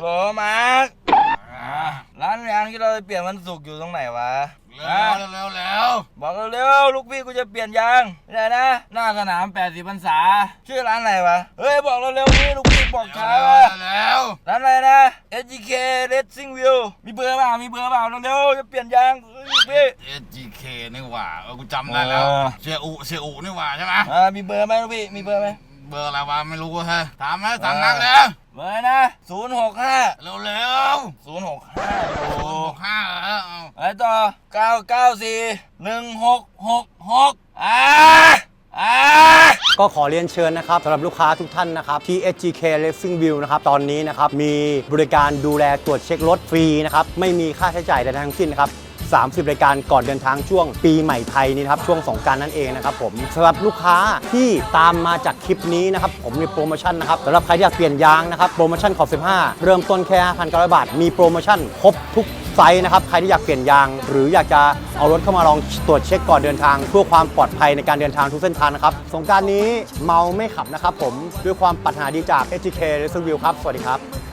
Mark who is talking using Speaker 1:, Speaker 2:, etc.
Speaker 1: โหลมาร์คร้านยางที่เราจะเปลี่ยนวันศุกร์อยู่ตรงไหนวะ
Speaker 2: เร็วเร็วเร็ว
Speaker 1: บอกเร็วๆลูกพี่กูจะเปลี่ยนยางไม่ได้นะ หน้าสนาม80พรรษา ชื่อร้านอะไรวะ เฮ้ย บอกเร็วๆนี่ลูกพี่บอกช้า
Speaker 2: เร็
Speaker 1: วะ
Speaker 2: วเร็ว
Speaker 1: ร้านอะไรนะ SGK Racing View มีเบอร์เปล่ามีเบอร์เปล่าเร็วๆจะเปลี่ยนยางเฮ้ยลูกพี่
Speaker 2: เอจีเคนี่หว่าเออกูจำได้แล้ว
Speaker 1: เออ
Speaker 2: เสียอุเสียอุนี่หว่าใช่ไหม
Speaker 1: อ่ามีเบอร์ไหมลูกพี่มีเบอร์ไหม
Speaker 2: เบอร์อะไรวะไม่รู้เฮ้ยถามไหมถาม
Speaker 1: เออ
Speaker 2: นักเลย
Speaker 1: เบอร์นะ065
Speaker 2: เร็วเร็ว
Speaker 1: 065
Speaker 2: โอ้
Speaker 1: โอ้
Speaker 2: ห้าเออเอา
Speaker 1: อะไรต่อ994 1666อ่าอ่า
Speaker 3: ก็ขอเรียนเชิญนะครับสำหรับลูกค้าทุกท่านนะครับที่ SGK Racing View นะครับตอนนี้นะครับมีบริการดูแลตรวจเช็ครถฟรีนะครับไม่มีค่าใช้จ่ายใดๆทั้งสิ้นนะครับ 30 รายการก่อนเดินทางช่วงปีใหม่ไทยนี่นะครับช่วงสงการนั่นเองนะครับผมสำหรับลูกค้าที่ตามมาจากคลิปนี้นะครับผมมีโปรโมชั่นนะครับสำหรับใครที่อยากเปลี่ยนยางนะครับโปรโมชั่นขอบ 15 เริ่มต้นแค่5,900บาท มีโปรโมชั่นครบทุกไซส์นะครับใครที่อยากเปลี่ยนยาง หรืออยากจะเอารถเข้ามาลองตรวจเช็คก่อนเดินทาง เพื่อความปลอดภัยในการเดินทางทุกเส้นทางนะครับสงการนี้เมาไม่ขับนะครับผมด้วยความปรารถนาดีจาก HTK Racing View ครับ สวัสดีครับ